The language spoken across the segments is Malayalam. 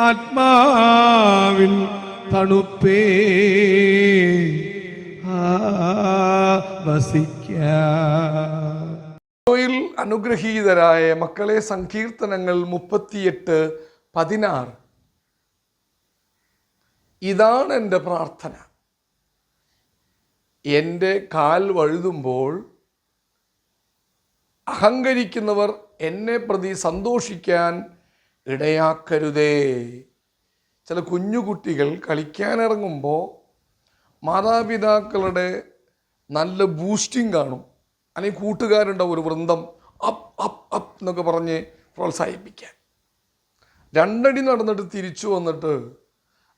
ആത്മാവിൻ തണുപ്പേ. വസിക്ക. യിൽ അനുഗ്രഹീതരായ മക്കളെ സങ്കീർത്തനങ്ങൾ മുപ്പത്തിയെട്ട് പതിനാറ്. ഇതാണ് എന്റെ പ്രാർത്ഥന. എന്റെ കാൽ വഴുതുമ്പോൾ അഹങ്കരിക്കുന്നവർ എന്നെ പ്രതി സന്തോഷിക്കാൻ ഇടയാക്കരുതേ. ചില കുഞ്ഞുകുട്ടികൾ കളിക്കാനിറങ്ങുമ്പോൾ മാതാപിതാക്കളുടെ നല്ല ബൂസ്റ്റിംഗ് കാണും. അല്ലെങ്കിൽ കൂട്ടുകാരുണ്ടാവും ഒരു വൃന്ദം അപ്പ് അപ്പ് അപ്പ് എന്നൊക്കെ പറഞ്ഞ് പ്രോത്സാഹിപ്പിക്കാൻ. രണ്ടടി നടന്നിട്ട് തിരിച്ചു വന്നിട്ട്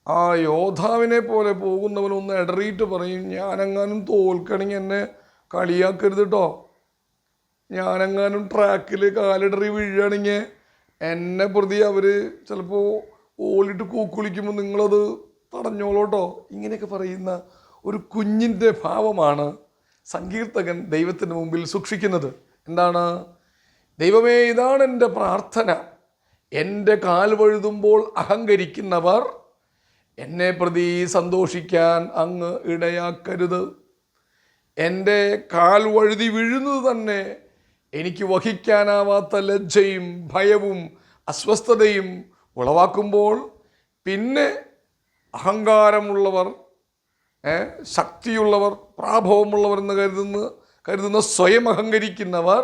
ആ യോദ്ധാവിനെ പോലെ പോകുന്നവനൊന്ന് ഇടറിയിട്ട് പറയും ഞാനെങ്ങാനും തോൽക്കണമെങ്കിൽ എന്നെ കളിയാക്കരുത് കേട്ടോ ഞാനെങ്ങാനും ട്രാക്കിൽ കാലിടറി വീഴുകയാണെങ്കിൽ എന്നെ പ്രതി അവർ ചിലപ്പോൾ ഓളിട്ട് കൂക്കുളിക്കുമ്പോൾ നിങ്ങളത് തടഞ്ഞോളോട്ടോ. ഇങ്ങനെയൊക്കെ പറയുന്ന ഒരു കുഞ്ഞിന്റെ ഭാവമാണ് സങ്കീർത്തകൻ ദൈവത്തിന് മുമ്പിൽ സൂക്ഷിക്കുന്നത്. എന്താണ്? ദൈവമേ ഇതാണ് എന്റെ പ്രാർത്ഥന. എന്റെ കാൽ വഴുതുമ്പോൾ അഹങ്കരിക്കുന്നവർ എന്നെ പ്രതി സന്തോഷിക്കാൻ അങ്ങ് ഇടയാക്കരുത്. എന്റെ കാൽ വഴുതി വീഴുന്നത് തന്നെ എനിക്ക് വഹിക്കാനാവാത്ത ലജ്ജയും ഭയവും അസ്വസ്ഥതയും ഉളവാക്കുമ്പോൾ പിന്നെ അഹങ്കാരമുള്ളവർ ശക്തിയുള്ളവർ പ്രാഭവമുള്ളവർ എന്ന് കരുതുന്ന കരുതുന്ന സ്വയം അഹങ്കരിക്കുന്നവർ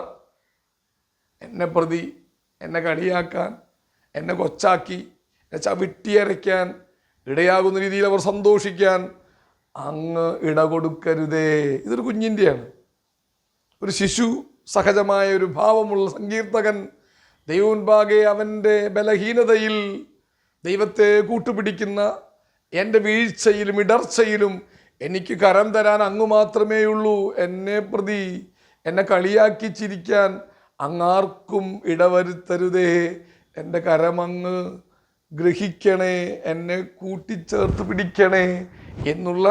എന്നെ പ്രതി എന്നെ കളിയാക്കാൻ എന്നെ കൊച്ചാക്കി എന്നെ ചവിട്ടിയരയ്ക്കാൻ ഇടയാകുന്ന രീതിയിൽ അവർ സന്തോഷിക്കാൻ അങ്ങ് ഇട കൊടുക്കരുതേ ഇതൊരു കുഞ്ഞിന്റെയാണ് ഒരു ശിശു സഹജമായ ഒരു ഭാവമുള്ള സങ്കീർത്തകൻ ദൈവമുൻപാകെ അവന്റെ ബലഹീനതയിൽ ദൈവത്തെ കൂട്ടുപിടിക്കുന്ന എന്റെ വീഴ്ചയിലും ഇടർച്ചയിലും എനിക്ക് കരം തരാൻ അങ്ങ് മാത്രമേ ഉള്ളൂ എന്നെ പ്രതി എന്നെ കളിയാക്കി ചിരിക്കാൻ അങ്ങാർക്കും ഇടവരുത്തരുതേ. എന്റെ കരമങ്ങ് ഗ്രഹിക്കണേ എന്നെ കൂട്ടിച്ചേർത്ത് പിടിക്കണേ എന്നുള്ള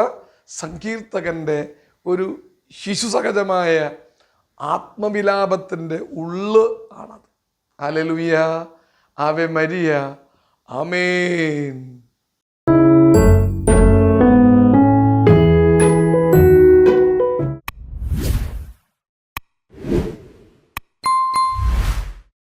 സങ്കീർത്തകന്റെ ഒരു ശിശുസഹജമായ ആത്മവിലാപത്തിന്റെ ഉള്ള് ആണത്. അലലുയ ആവെ മരിയ. ആമേൻ.